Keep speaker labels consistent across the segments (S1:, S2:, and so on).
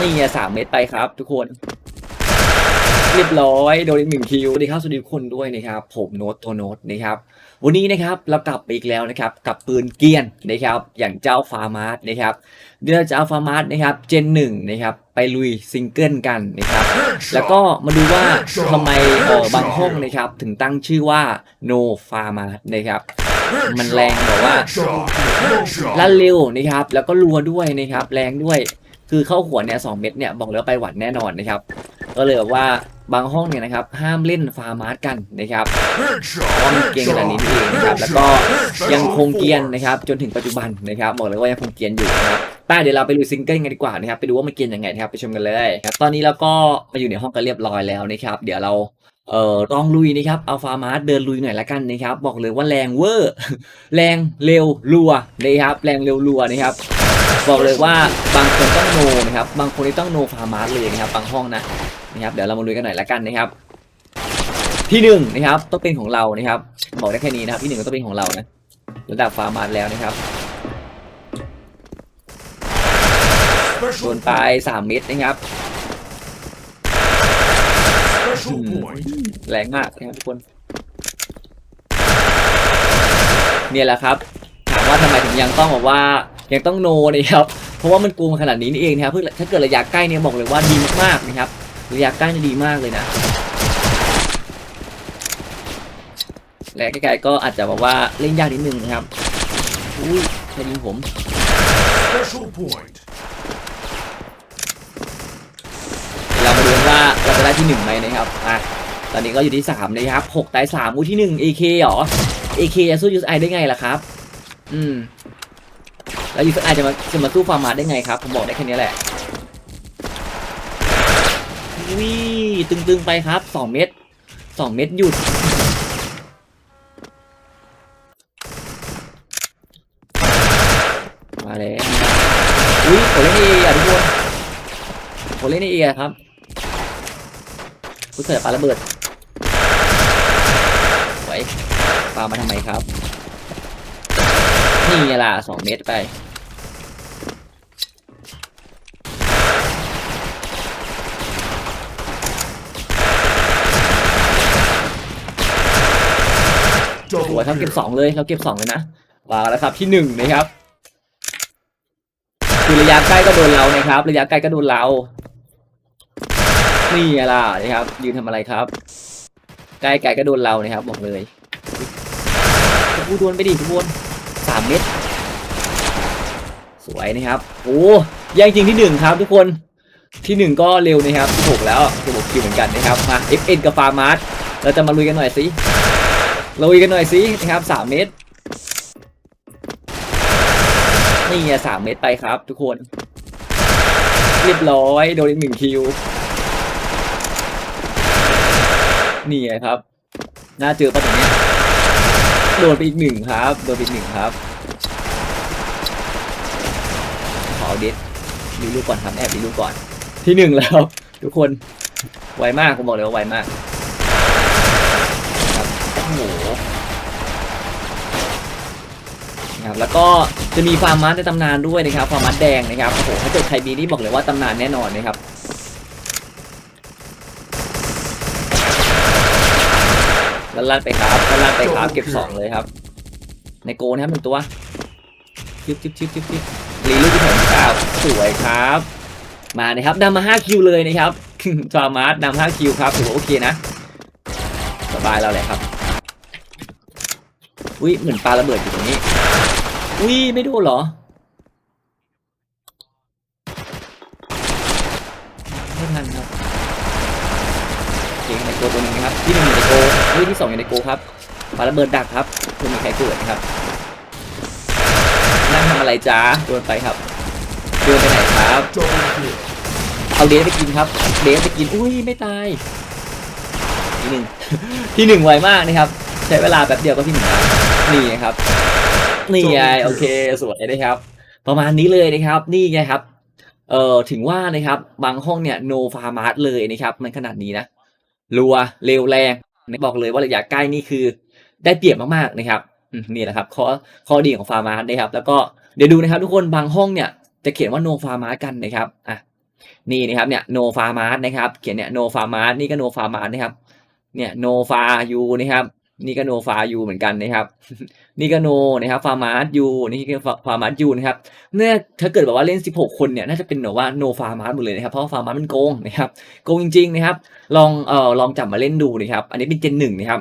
S1: นี่ไงสามเม็ดไปครับ ทุกคน เรียบร้อยโดนอีกหนึ่งคิวสวัสดีครับสวัสดีทุกคนด้วยนะครับ ผมโน้ตตัวโน้ตนะครับ วันนี้นะครับเรากลับไปอีกแล้วนะครับ กับปืนเกียนนะครับ อย่างเจ้าฟาร์มาร์สนะครับเดี๋ยวเราจะเอาฟาร์มาร์สนะครับเจนหนึ่งนะครับไปลุยซิงเกิลกันนะครับ แล้วก็มาดูว่าทำไมเออบางห้องนะครับ ถึงตั้งชื่อว่า no farmers นะครับมันแรงแบบว่าลั่นเร็วนะครับ แล้วก็รัวด้วยนะครับ แรงด้วย คือเข้าหัวเนี่ยสองเม็ดเนี่ยบอกเลยว่าไปหวัดแน่นอนนะครับ ก็เลยแบบว่าบางห้องเนี่ยนะครับห้ามเล่นฟาร์มาร์สกันนะครับเพราะว่ามันเกียนขนาดนี้นี่เองนะครับแล้วก็ยังคงเกียนนะครับจนถึงปัจจุบันนะครับบอกเลยว่ายังคงเกียนอยู่นะครับแต่เดี๋ยวเราไปลุยซิงเกิลกันดีกว่านะครับไปดูว่ามันเกียนยังไงนะครับไปชมกันเลยครับตอนนี้เราก็มาอยู่ในห้องกันเรียบร้อยแล้วนะครับ เดี๋ยวเราเอ่อลองลุยนะครับเอาฟาร์มาร์เดินลุยหน่อยละกันนะครับบอกเลยว่าแรงเวอร์แรงเร็วรัวนะครับแรงเร็วรัวนะครับ บอกเลยว่าบางคนต้องโนนะครับบางคนที่ต้องโนฟาร์มาร์เลยนะครับบางห้องนะนะครับเดี๋ยวเรามาลุยกันหน่อยละกันนะครับ ที่หนึ่งนะครับต้องเป็นของเรานะครับบอกได้แค่นี้นะครับที่หนึ่งก็ต้องเป็นของเรานะระดับฟาร์มาร์แล้วนะครับโดนไปสามเม็ดนะครับแรงมากนะครับทุกคนเนี่ยแหละครับถามว่าทำไมถึงยังต้องบอกว่า ยังต้องโนนะครับเพราะว่ามันโกงขนาดนี้นี่เองนะครับเพื่อถ้าเกิดระยะใกล้เนี่ยบอกเลยว่าดีมากๆนะครับระยะใกล้นี่ดีมากเลยนะ และไกลๆก็อาจจะบอกว่าเล่นยากนิดนึงนะครับอุ้ยใครยิงผม
S2: Special point.
S1: เดี๋ยวเรามาดูกันว่าเราจะได้ที่หนึ่งไหมนะครับอะตอนนี้ก็อยู่ที่สามนะครับหกตายสามอู้ที่หนึ่ง AK เหรอ AK จะสู้ USI ได้ไงล่ะครับ อืม แล้ว USI จะมาจะมาสู้ฟาร์มาได้ไงครับ ผมบอกได้แค่นี้แหละวิตึงๆไปครับสองเม็ดสองเม็ดหยุดมาแล้วอุ้ยผมเล่นเออะทุกคนผมเล่นเออะครับกูเสิร์ฟปาระเบิดไว้ปามาทำไมครับ นี่ล่ะสองเมตรไป สวยครับเก็บสองเลยเราเก็บสองเลยนะวางแล้วครับที่หนึ่งนะครับคือระยะใกล้ก็โดนเรานะครับ ระยะใกล้ก็โดนเรานี่ล่ะนะครับ ยืนทำอะไรครับ ใกล้ไกลก็โดนเรานะครับ บอกเลยกูโดนไปดิทุกคนสามเม็ดสวยนะครับโอ้แย่งจริงที่หนึ่งครับ ทุกคนที่หนึ่งก็เร็วนะครับที่หกแล้วที่หกคิวเหมือนกันนะครับมา FN กับฟาร์มาร์สเราจะมาลุยกันหน่อยสิ ลุยกันหน่อยสินะครับสามเม็ดนี่ไงสามเม็ดไปครับ ทุกคน เรียบร้อยโดนอีกหนึ่งคิว นี่ไงครับ น่าเจอปะตรงเนี้ยโดนไปอีกหนึ่งครับ โดนไปอีกหนึ่งครับ ขอเด็ดดูลูกก่อนครับแอบดูลูกก่อน ที่หนึ่งแล้ว ทุกคน ไวมากผมบอกเลยว่าไวมาก โหนะครับแล้วก็จะมีฟาร์มมัสในตำนานด้วยนะครับฟาร์มมัสแดงนะครับโอ้โหถ้าเกิดใครมีนี่บอกเลยว่าตำนานแน่นอนนะครับลั่นลั่นไปครับลั่นลั่นไปครับเก็บสองเลยครับ ในโกนะครับหนึ่งตัวชิบชิบชิบชิบชิบรีลูกที่แถมเก้าสวยครับ มานะครับนำมาห้าคิวเลยนะครับฟาร์มาร์สนำห้าคิวครับถือว่าโอเคนะสบายเราแหละครับ อุ้ยเหมือนปลาระเบิดอยู่ตรงนี้ อุ้ยไม่ดนเหรอ ไม่ทันครับเก่งในโกตัวนึงนะครับ ที่หนึ่งอยู่ในโกที่ที่สองอยู่ในโกครับปลาระเบิดดักครับคุณมีใครเกิดนะครับ นั่งทำอะไรจ้าโดนไปครับเดินไปไหนครับเอาเดสไปกินครับเดสไปกิน อุ้ยไม่ตาย ที่หนึ่งที่หนึ่งไวมากนะครับ ใช้เวลาแป๊บเดียวก็ที่หนึ่งแล้วนี่ไงครับ นี่ไงโอเคสวยนะครับ ประมาณนี้เลยนะครับ นี่ไงครับเอ่อถึงว่านะครับ บางห้องเนี่ย no farmers เลยนะครับ มันขนาดนี้นะรัวเร็วแรงบอกเลยว่าระยะใกล้นี่คือ ได้เปรียบมากๆนะครับอืมนี่แหละครับข้อข้อดีของฟาร์มาร์นะครับ แล้วก็เดี๋ยวดูนะครับ ทุกคนบางห้องเนี่ยจะเขียนว่า no farmers กันนะครับอะนี่นะครับเนี่ยโนฟาร์มาร์นะครับ เขียนเนี่ยโนฟาร์มาร์นี่ก็โนฟาร์มาร์นะครับ เนี่ยโนฟายูนะครับ นี่ก็โนฟายูเหมือนกันนะครับ นี่ก็โนนะครับฟาร์มาร์ยูนี่ก็ฟาร์มาร์ยูนะครับเนี่ยถ้าเกิดแบบว่าเล่น 16 คนเนี่ยน่าจะเป็นแบบว่าโนฟาร์มาร์หมดเลยนะครับเพราะฟาร์มาร์มันโกงนะครับโกงจริงๆนะครับ ลองเอ่อลองจับมาเล่นดูนะครับ อันนี้เป็นเจนหนึ่งนะครับ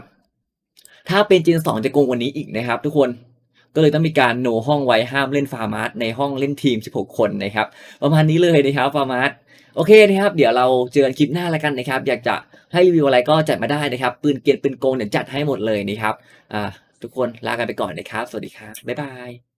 S1: ถ้าเป็นเจนสองจะโกงกว่านี้อีกนะครับ ทุกคนก็เลยต้องมีการโนห้องไว้ห้ามเล่นฟาร์มาร์ในห้องเล่นทีม 16 คนนะครับ ประมาณนี้เลยนะครับฟาร์มาร์โอเคนะครับ เดี๋ยวเราเจอกันคลิปหน้าแล้วกันนะครับ อยากจะ ให้รีวิวอะไรก็จัดมาได้นะครับ ปืนเกียนปืนโกงเดี๋ยวจัดให้หมดเลยนะครับอ่าทุกคนลากันไปก่อนนะครับ สวัสดีครับ บ๊ายบาย